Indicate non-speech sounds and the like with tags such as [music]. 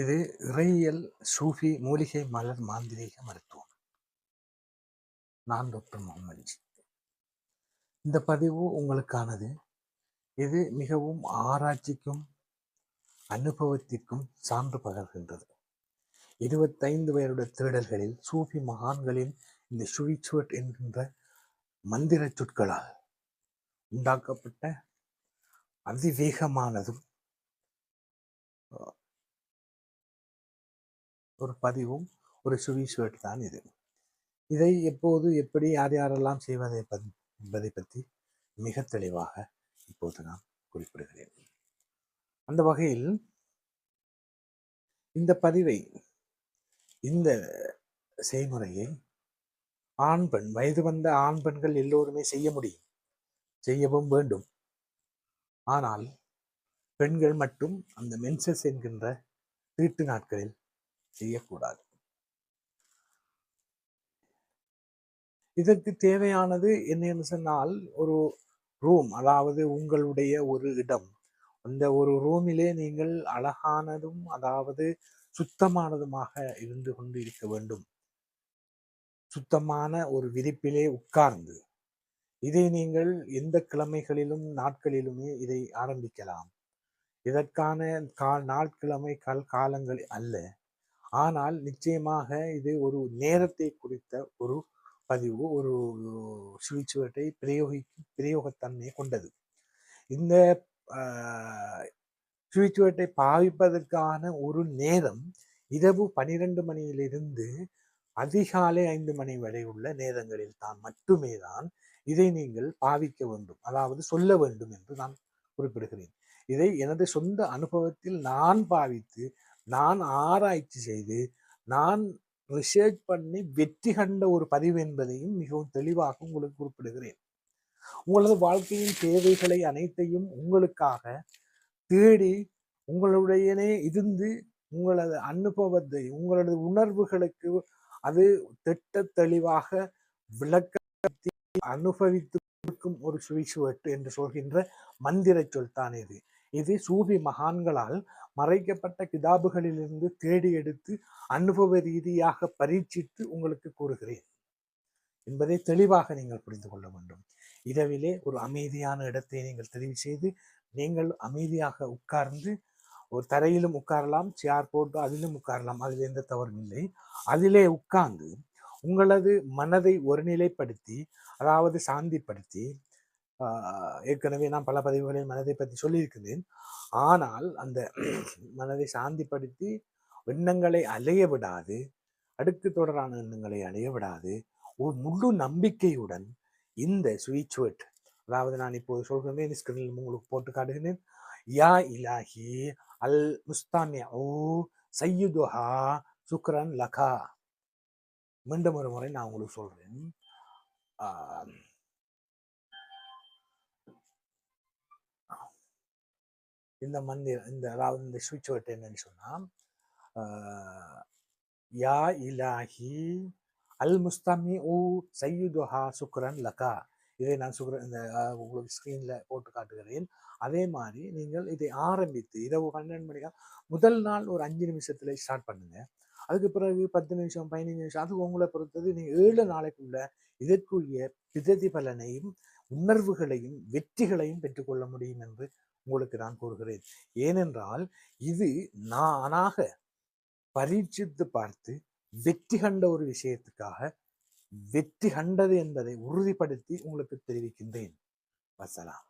இது இறையியல் சூஃபி மூலிகை மலர் மாந்திரீக மருத்துவம். நான் டாக்டர் முகமது ஜி. இந்த பதிவு உங்களுக்கானது. இது மிகவும் ஆராய்ச்சிக்கும் அனுபவத்திற்கும் சான்று பகர்கின்றது. இருபத்தைந்து பேருடைய தேடல்களில் சூஃபி மகான்களின் இந்த சுவிச்சுவட் என்கின்ற மந்திர சொற்களால் உண்டாக்கப்பட்ட அதிவேகமானதும் ஒரு பதிவும் ஒரு சுவிசுவேட் தான் இது. இதை எப்போது எப்படி யார் யாரெல்லாம் செய்வதை என்பதை பற்றி மிக தெளிவாக இப்போது நான் குறிப்பிடுகிறேன். அந்த வகையில் இந்த பதிவை இந்த செய்முறையை ஆண் பெண் வயது வந்த ஆண் பெண்கள் எல்லோருமே செய்ய முடியும். செய்யவும் வேண்டும். ஆனால் பெண்கள் மட்டும் அந்த மென்சஸ் என்கின்ற தீட்டு நாட்களில் செய்யக்கூடாது. இதற்கு தேவையானது என்னன்னு சொன்னால் ஒரு ரூம் அதாவது உங்களுடைய ஒரு இடம். அந்த ஒரு ரூமிலே நீங்கள் அழகானதும் அதாவது சுத்தமானதுமாக இருந்து கொண்டு இருக்க வேண்டும். சுத்தமான ஒரு விரிப்பிலே உட்கார்ந்து. இதை நீங்கள் எந்த கிழமைகளிலும் நாட்களிலுமே இதை ஆரம்பிக்கலாம். இதற்கான கால் நாட்கிழமை கால் காலங்கள் அல்ல. ஆனால் நிச்சயமாக இது ஒரு நேரத்தை குறித்த ஒரு பதிவு ஒரு சுவிச்சுவட்டை பிரயோகிக்கும் பிரயோகத்தன்மை கொண்டது. இந்த சுவிச்சுவட்டை பாவிப்பதற்கான ஒரு நேரம் இரவு பனிரெண்டு மணியிலிருந்து அதிகாலை ஐந்து மணி வரை உள்ள நேரங்களில் தான் மட்டுமே தான் இதை நீங்கள் பாவிக்க வேண்டும் அதாவது சொல்ல வேண்டும் என்று நான் குறிப்பிடுகிறேன். இதை எனது சொந்த அனுபவத்தில் நான் பாவித்து நான் ஆராய்ச்சி செய்து நான் ரிசர்ச் பண்ணி வெற்றி கண்ட ஒரு பதிவு என்பதையும் மிகவும் தெளிவாக உங்களுக்கு குறிப்பிடுகிறேன். உங்களது வாழ்க்கையின் தேவைகளை அனைத்தையும் உங்களுக்காக தேடி உங்களுடையனே இருந்து உங்களது அனுபவத்தை உங்களது உணர்வுகளுக்கு அது திட்ட தெளிவாக விளக்க அனுபவித்து ஒரு சுவிசுவட்டு என்று சொல்கின்ற மந்திர சொல் தான் இது. இது சூபி மகான்களால் மறைக்கப்பட்ட கிதாபுகளிலிருந்து தேடி எடுத்து அனுபவ ரீதியாக பரீட்சித்து உங்களுக்கு கூறுகிறேன். என்பதை தெளிவாக நீங்கள் புரிந்து கொள்ள வேண்டும். இரவிலே ஒரு அமைதியான இடத்தை நீங்கள் தெரிவு செய்து நீங்கள் அமைதியாக உட்கார்ந்து ஒரு தரையிலும் உட்காரலாம் சேர் போட்டு அதிலும் உட்காரலாம் அதில் எந்த தவறும் இல்லை. அதிலே உட்கார்ந்து உங்களது மனதை ஒருநிலைப்படுத்தி அதாவது சாந்திப்படுத்தி ஏற்கனவே நான் பல பதிவுகளில் மனதை பற்றி சொல்லியிருக்கிறேன். ஆனால் அந்த [clears throat] மனதை சாந்திப்படுத்தி எண்ணங்களை அலைய விடாது அடுக்கு தொடரான எண்ணங்களை அலைய விடாது ஒரு முழு நம்பிக்கையுடன் இந்த ஸ்வீட்ஸ்வெட் அதாவது நான் இப்போது சொல்கிறேன் ஸ்கிரீனில் உங்களுக்கு போட்டு காட்டுகிறேன் யா இலாஹி அல் முஸ்தானியா ஓ சையுதுஹா சுக்ரன் லகா. மீண்டும் ஒரு முறை நான் உங்களுக்கு சொல்கிறேன். இந்த மந்திர இந்த அதாவது இந்த சுவிட்ச் வேர்ட் என்னன்னு சொன்னால் யா இலாஹி அல் முஸ்தமி ஊ சையுதுஹா சுக்ரன் லகா. இதை நான் சுக்ரன் இந்த உங்களுக்கு ஸ்க்ரீனில் போட்டு காட்டுகிறேன். அதே மாதிரி நீங்கள் இதை ஆரம்பித்து இரவு பன்னெண்டு மணிக்கா முதல் நாள் ஒரு அஞ்சு நிமிஷத்தில் ஸ்டார்ட் பண்ணுங்க. அதுக்கு பிறகு பத்து நிமிஷம் பதினஞ்சு நிமிஷம் அது உங்களை பொறுத்தது நீங்கள் ஏழு நாளைக்குள்ள இதற்குரிய பிரதி பலனையும் உணர்வுகளையும் வெற்றிகளையும் பெற்றுக்கொள்ள முடியும் என்று உங்களுக்கு நான் கூறுகிறேன். ஏனென்றால் இது நானாக பரீட்சித்து பார்த்து வெற்றி கண்ட ஒரு விஷயத்துக்காக வெற்றி கண்டது என்பதை உறுதிப்படுத்தி உங்களுக்கு தெரிவிக்கின்றேன். வசலாம்.